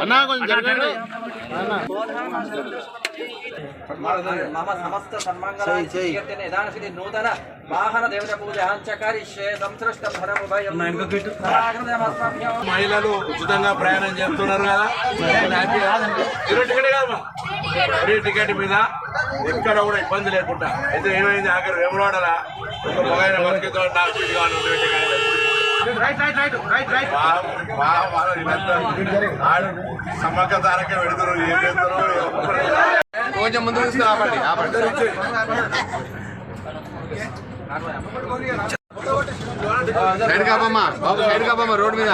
అన్నా కొంచెం జరగండి. మమ సమస్త సన్మంగళాన్ని నూతన వాహన దేవత పూజ కరిష్యే సంసృష్ట మహిళలు ఉచితంగా ప్రయాణం చేస్తున్నారు కదా. టికెట్ కాదమ్మా. ఫ్రీ టికెట్ మీద ఎక్కడ కూడా ఇబ్బంది లేకుండా. అయితే ఏమైంది? ఆఖరి వేమలాడలా ఒక మగైన బతికితో నాకు సమ్మక్క తారకే పెడతారు ఏం చేస్తారు కొంచెం ముందు తీసుకుని ఆపండి ఆపండి. సైడ్ కాపమ్మా బాబు సైడ్ కాపమ్మా రోడ్ మీద.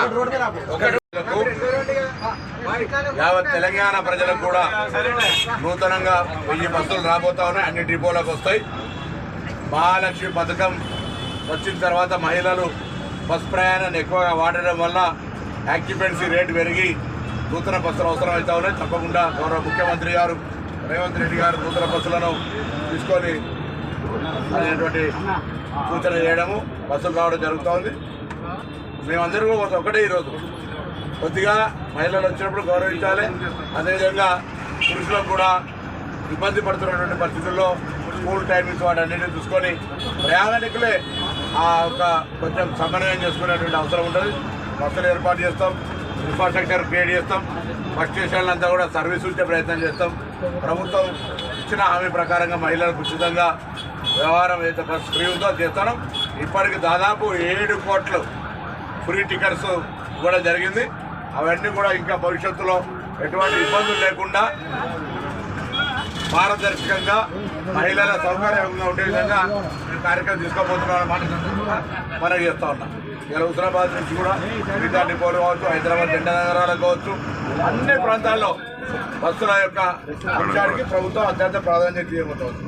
యావత్ తెలంగాణ ప్రజలకు కూడా నూతనంగా వెయ్యి బస్సులు రాబోతా ఉన్నాయి అన్ని డిపోలకు వస్తాయి. మహాలక్ష్మి పథకం వచ్చిన తర్వాత మహిళలు బస్ ప్రయాణాన్ని ఎక్కువగా వాడడం వల్ల యాక్యుపెన్సీ రేటు పెరిగి నూతన బస్సులు అవసరమవుతా ఉన్నాయి. తప్పకుండా గౌరవ ముఖ్యమంత్రి గారు రేవంత్ రెడ్డి గారు నూతన బస్సులను తీసుకొని అనేటువంటి సూచన చేయడము బస్సులు రావడం జరుగుతోంది మేమందరూ కూడా ఒకటే ఈరోజు. కొద్దిగా మహిళలు వచ్చినప్పుడు గౌరవించాలి. అదేవిధంగా పురుషులకు కూడా ఇబ్బంది పడుతున్నటువంటి పరిస్థితుల్లో స్కూల్ టైమింగ్స్ వాటన్నిటిని చూసుకొని ప్రయాణికులే ఆ ఒక కొంచెం సమన్వయం చేసుకునేటువంటి అవసరం ఉంటుంది. బస్సులు ఏర్పాటు చేస్తాం. ఇన్ఫ్రాస్ట్రక్చర్ క్రియేట్ చేస్తాం. బస్ స్టేషన్లు అంతా కూడా సర్వీస్ ఉంచే ప్రయత్నం చేస్తాం. ప్రభుత్వం ఇచ్చిన హామీ ప్రకారంగా మహిళలకు ఉచితంగా వ్యవహారం అయితే బస్ ఫ్రీ ఉందో చేస్తాం ఇప్పటికి దాదాపు ఏడు కోట్లు ఫ్రీ టికెట్స్ ఇవ్వడం జరిగింది. అవన్నీ కూడా ఇంకా భవిష్యత్తులో ఎటువంటి ఇబ్బందులు లేకుండా పారదర్శకంగా మహిళల సౌకర్యంగా ఉండే విధంగా కార్యక్రమం తీసుకోబోతున్నాం మాట మనం చేస్తా ఉన్నాం. ఇలా హుస్నాబాద్ నుంచి కూడా మిగతా డిపోలు కావచ్చు హైదరాబాద్ జెండా నగరాలకు కావచ్చు అన్ని ప్రాంతాల్లో బస్సుల యొక్క అంశానికి ప్రభుత్వం అత్యంత ప్రాధాన్యత ఇవ్వబోతుంది.